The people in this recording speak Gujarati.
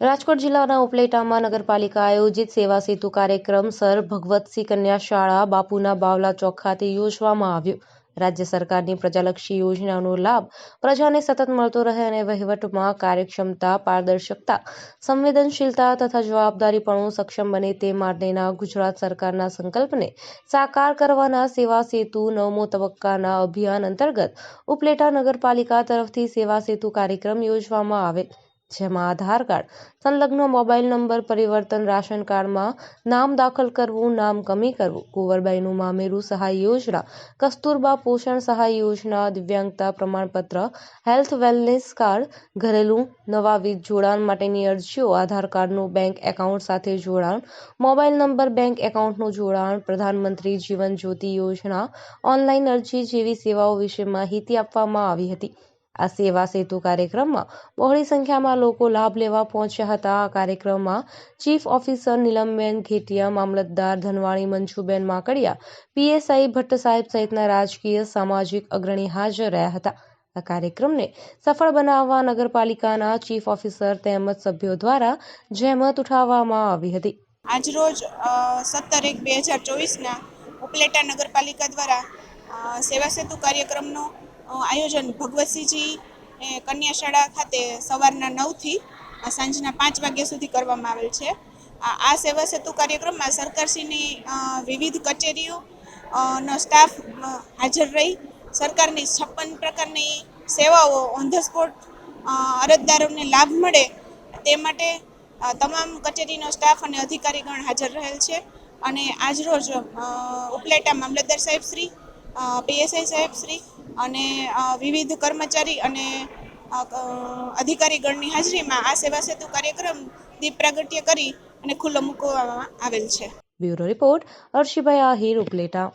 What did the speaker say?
રાજકોટ જિલ્લાના ઉપલેટામાં નગરપાલિકા આયોજિત સેવા સેતુ કાર્યક્રમ સર ભગવતસિંહ કન્યા શાળા બાપુના બાવલા ચોક ખાતે યોજવામાં આવ્યો. રાજ્ય સરકારની પ્રજાલક્ષી યોજનાનો લાભ પ્રજાને સતત મળતો રહે અને વહીવટમાં કાર્યક્ષમતા, પારદર્શકતા, સંવેદનશીલતા તથા જવાબદારીપણું સક્ષમ બને તે માટેના ગુજરાત સરકારના સંકલ્પને સાકાર કરવાના સેવા સેતુ નવમો તબક્કાના અભિયાન અંતર્ગત ઉપલેટા નગરપાલિકા તરફથી સેવા સેતુ કાર્યક્રમ યોજવામાં આવેલ. જેમાં આધાર કાર્ડ, સંલગ્ન મોબાઈલ નંબર, પરિવર્તન રાશન કાર્ડમાં નામ દાખલ કરવું, નામ કમી કરવું, કુંવરબાઈનું મામેરું સહાય યોજના, કસ્તુરબા પોષણ સહાય યોજના, દિવ્યાંગતા પ્રમાણપત્ર, હેલ્થ વેલનેસ કાર્ડ, ઘરેલું નવા વીજ જોડાણ માટેની અરજીઓ, આધાર કાર્ડનું બેંક એકાઉન્ટ સાથે જોડાણ, મોબાઈલ નંબર, બેંક એકાઉન્ટનું જોડાણ, પ્રધાનમંત્રી જીવન જ્યોતિ યોજના, ઓનલાઈન અરજી જેવી સેવાઓ વિશે માહિતી આપવામાં આવી હતી. આ સેવા સેતુ કાર્યક્રમમાં બહોળી સંખ્યામાં લોકો લાભ લેવા પહોંચ્યા હતા. આ કાર્યક્રમમાં ચીફ ઓફિસર નીલમબેન ઘેટિયા, મામલતદાર ધનવાણી, મંજુબેન માકડિયા, પીએસઆઈ ભટ્ટ સાહેબ સહિતના રાજકીય સામાજિક અગ્રણી હાજર રહ્યા હતા. આ કાર્યક્રમને સફળ બનાવવા નગરપાલિકાના ચીફ ઓફિસર તેમજ સભ્યો દ્વારા જહેમત ઉઠાવવામાં આવી હતી. આજરોજ સત્તર એક બે હજાર ચોવીસના ઉપલેટા નગરપાલિકા દ્વારા સેવા સેતુ કાર્યક્રમનો આયોજન ભગવતસિંહજી કન્યા શાળા ખાતે સવારના નવથી સાંજના પાંચ વાગ્યા સુધી કરવામાં આવેલ છે. આ સેવા સેતુ કાર્યક્રમમાં સરકારશ્રીની વિવિધ કચેરીઓ નો સ્ટાફ હાજર રહી. સરકારની છપ્પન પ્રકારની સેવાઓ ઓન ધ સ્પોટ અરજદારોને લાભ મળે તે માટે તમામ કચેરીનો સ્ટાફ અને અધિકારીગણ હાજર રહેલ છે. અને આજરોજ ઉપલેટા મામલતદાર સાહેબ શ્રી પીએસઆઈ સાહેબ શ્રી અને વિવિધ કર્મચારી અને અધિકારીગણની હાજરીમાં આ સેવા સેતુ કાર્યક્રમ દીપ પ્રાગટ્ય કરી અને ખુલ્લો મૂકવામાં આવેલ છે. Bureau report Arshibhai Ahir Upleta.